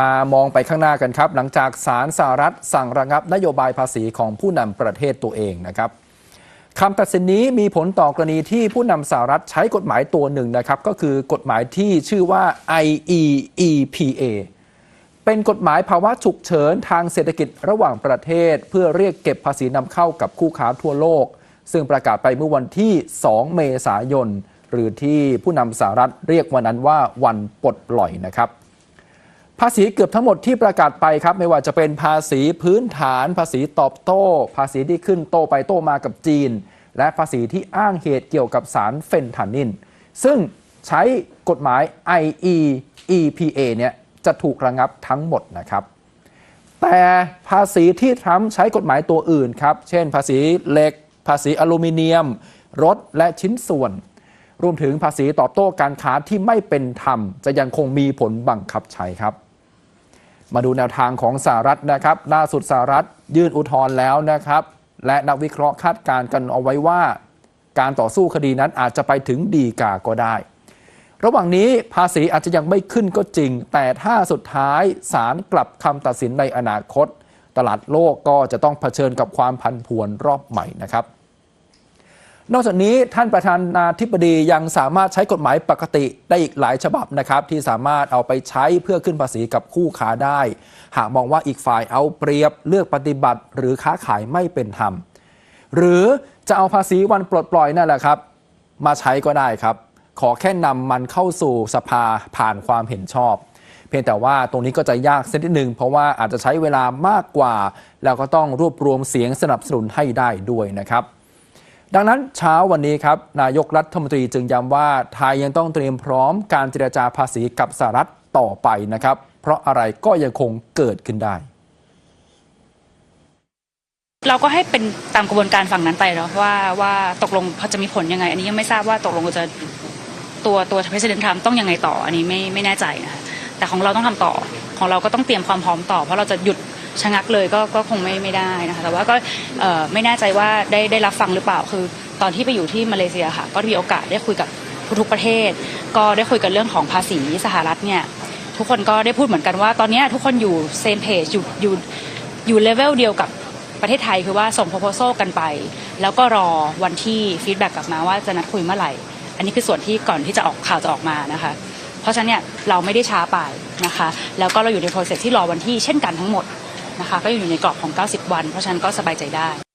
มามองไปข้างหน้ากันครับ หลังจากศาลสหรัฐสั่งระงับนโยบายภาษีของผู้นำประเทศตัวเองนะครับคำตัดสินนี้มีผลต่อกรณีที่ผู้นำสหรัฐใช้กฎหมายตัวหนึ่งนะครับ ก็คือกฎหมายที่ชื่อว่า IEEPA เป็นกฎหมายภาวะฉุกเฉินทางเศรษฐกิจระหว่างประเทศ เพื่อเรียกเก็บภาษีนำเข้ากับคู่ค้าทั่วโลก ซึ่งประกาศไปเมื่อวันที่ 2 เมษายน หรือที่ผู้นำสหรัฐเรียกวันนั้นว่าวันปลดปล่อยนะครับ ภาษีเกือบทั้งหมดที่ประกาศไปครับ ไม่ว่าจะเป็นภาษีพื้นฐาน ภาษีตอบโต้ ภาษีที่ขึ้นโตไปโตมากับจีน และภาษีที่อ้างเหตุเกี่ยวกับสารเฟนทานิน ซึ่งใช้กฎหมาย IEEPA เนี่ยจะถูกระงับทั้งหมดนะครับ แต่ภาษีที่ทรัมป์ใช้กฎหมายตัวอื่นครับ เช่น ภาษีเหล็ก ภาษีอลูมิเนียม รถและชิ้นส่วน รวมถึงภาษีตอบโต้การค้าที่ไม่เป็นธรรม จะยังคงมีผลบังคับใช้ครับ มาดูแนวทางของสหรัฐนะครับ ล่าสุดสหรัฐยื่นอุทธรณ์แล้วนะครับ และนักวิเคราะห์คาดการณ์กันเอาไว้ว่า การต่อสู้คดีนั้นอาจจะไปถึงดีกาก็ได้ ระหว่างนี้ภาษีอาจจะยังไม่ขึ้นก็จริง แต่ถ้าสุดท้ายศาลกลับคำตัดสินในอนาคต ตลาดโลกก็จะต้องเผชิญกับความผันผวนรอบใหม่นะครับ นอกจากนี้ท่านประธานาธิบดียังสามารถใช้กฎหมายปกติได้อีกหลายฉบับนะครับ ที่สามารถเอาไปใช้เพื่อขึ้นภาษีกับคู่ค้าได้ หากมองว่าอีกฝ่ายเอาเปรียบเลือกปฏิบัติ หรือค้าขายไม่เป็นธรรม หรือจะเอาภาษีวันปลดปล่อยนั่นแหละครับ มาใช้ก็ได้ครับ ขอแค่นำมันเข้าสู่สภาผ่านความเห็นชอบ เพียงแต่ว่าตรงนี้ก็จะยากสักนิดหนึ่งเพราะว่าอาจจะใช้เวลามากกว่า แล้วก็ต้องรวบรวมเสียงสนับสนุนให้ได้ด้วยนะครับ ดังนั้นเช้าวันนี้ครับนายกรัฐมนตรีจึงย้ำว่าไทยยังต้องเตรียมพร้อมการเจรจาภาษีกับสหรัฐต่อไปนะครับ เพราะอะไรก็ยังคงเกิดขึ้นได้เราก็ให้เป็นตามกระบวนการฝั่งนั้นไปเนาะว่าว่าตกลงเขาจะมีผลยังไง อันนี้ยังไม่ทราบว่าตกลงจะตัวตัว president Trump ต้องยังไงต่อ อันนี้ไม่ไม่แน่ใจนะคะแต่ของเราต้องทำต่อของเราก็ต้องเตรียมความพร้อมต่อ เพราะเราจะหยุด ชะงักเลยก็ก็คงไม่ไม่ได้นะคะแต่ว่าก็เอ่อไม่แน่ใจว่าได้ได้รับฟังหรือเปล่าคือ ตอนที่ไปอยู่ที่มาเลเซียค่ะ ก็มีโอกาสได้คุยกับทุกประเทศ ก็ได้คุยกันเรื่องของภาษีสหรัฐเนี่ยทุกคนก็ได้พูดเหมือนกันว่า ตอนนี้ทุกคนอยู่เซมเพจอยู่อยู่อยู่เลเวลเดียวกับประเทศไทยคือว่าส่ง proposal กันไป แล้วก็รอวันที่ฟีดแบ็กกลับมาว่าจะนัดคุยเมื่อไหร่ อันนี้คือส่วนที่ก่อนที่จะออกข่าวจะออกมานะคะ เพราะฉะนั้นเนี่ยเราไม่ได้ช้าไปนะคะ แล้วก็เราอยู่ใน process ที่รอวันที่เช่นกันทั้งหมด นะคะ ก็อยู่ในกรอบของ 90 วัน เพราะฉะนั้นก็สบายใจได้